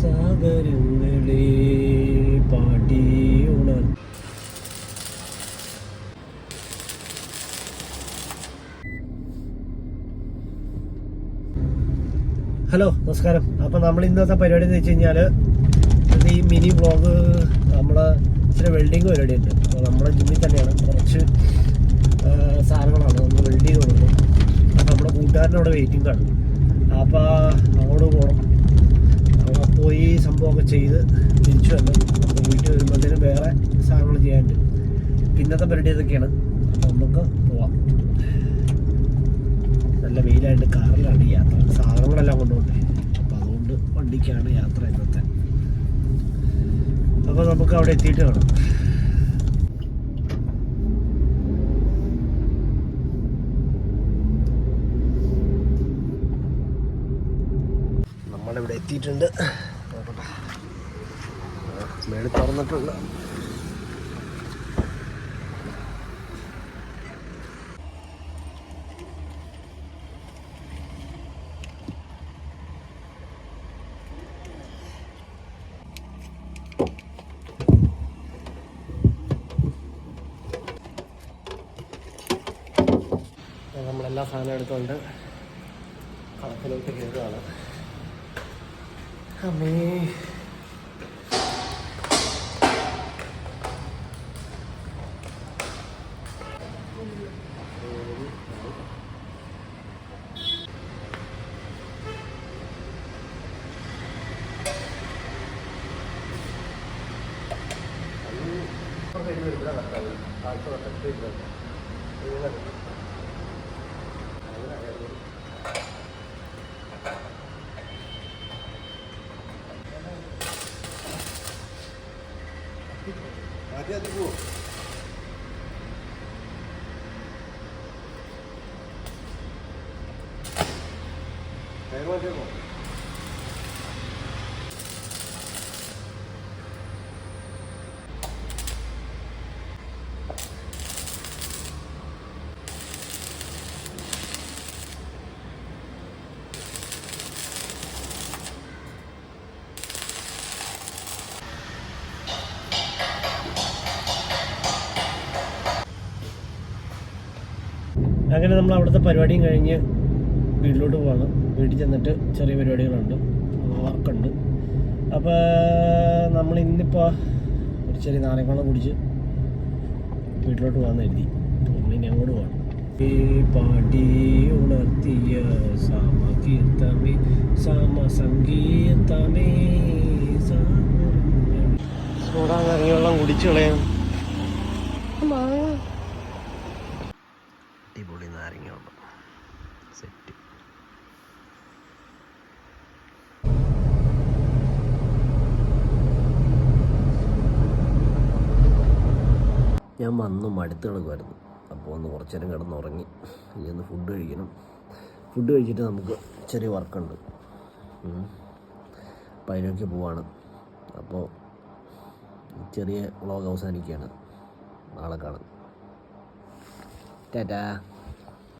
സാഗരങ്ങളെ പാടി ഉണർ ഹലോ നമസ്കാരം. അപ്പം നമ്മൾ ഇന്നത്തെ പരിപാടി എന്ന് വെച്ച് കഴിഞ്ഞാൽ ഈ മിനി വ്ളോഗ് നമ്മൾ ഇച്ചിരി വെൽഡിങ് പരിപാടി ഉണ്ട് അപ്പോൾ നമ്മുടെ ജിമ്മിൽ തന്നെയാണ്. കുറച്ച് സാധനങ്ങളാണ്. നമ്മൾ വെൽഡ് ചെയ്ത് കൊടുക്കുന്നത് അപ്പോൾ നമ്മുടെ കൂട്ടുകാരനോട് വെയിറ്റിംഗ് ആണ്. അപ്പോൾ അങ്ങോട്ട് പോകണം അവിടെ പോയി സംഭവമൊക്കെ ചെയ്ത് തിരിച്ചു വന്നു. അപ്പോൾ വീട്ടിൽ വരുമ്പോഴത്തേനും വേറെ സാധനങ്ങൾ ചെയ്യാണ്ട് പിന്നത്തെ പരിപാടി ഇതൊക്കെയാണ്. അപ്പോൾ നമുക്ക് പോവാം. നല്ല വെയിലായിട്ട് കാറിലാണ് യാത്ര. സാധനങ്ങളെല്ലാം കൊണ്ടുപോകണ്ടേ? അപ്പോൾ അതുകൊണ്ട് വണ്ടിക്കാണ് യാത്ര ഇന്നത്തെ. അപ്പോൾ നമുക്ക് അവിടെ എത്തിയിട്ട് കാണാം. നമ്മളിവിടെ എത്തിയിട്ടുണ്ട്. മേളിൽ തുറന്നിട്ടുണ്ട്. നമ്മളെല്ലാ സാധനവും എടുത്തുകൊണ്ട് കളത്തിലോട്ട് കയറുകയാണ്. അമ്മേ. കരിമീൻ ഇവിടെ അങ്ങനെ നമ്മൾ അവിടുത്തെ പരിപാടിയും കഴിഞ്ഞ് വീട്ടിലോട്ട് പോവാണ്. വീട്ടിൽ ചെന്നിട്ട് ചെറിയ പരിപാടികളുണ്ട്. വർക്കുണ്ട് അപ്പോൾ നമ്മൾ ഇന്നിപ്പോൾ ഒരു ചെറിയ നാരങ്ങളും കുടിച്ച് വീട്ടിലോട്ട് പോകാമെന്ന് എഴുതി നമ്മളിനി അങ്ങോട്ട് പോകണം ഈ പാടി ഉണർത്തിയ സമകീർത്തമേ സമസംഗീതമേ സോടാ കറിവെള്ളം കുടിച്ചു കളയാം. നാരങ്ങ വെള്ളം സെറ്റ്. ഞാൻ വന്നു മടുത്ത് കിടക്കുമായിരുന്നു അപ്പോൾ ഒന്ന് കുറച്ച് നേരം കിടന്നുറങ്ങി. ഇനി ഒന്ന് ഫുഡ് കഴിക്കണം. ഫുഡ് കഴിച്ചിട്ട് നമുക്ക് ചെറിയ വർക്കുണ്ട്. അപ്പോൾ അതിനൊക്കെ പോവാണ്. അപ്പോൾ ചെറിയ വ്ളോഗ് അവസാനിക്കുകയാണ്. നാളെ കാണാം. ടാറ്റാ.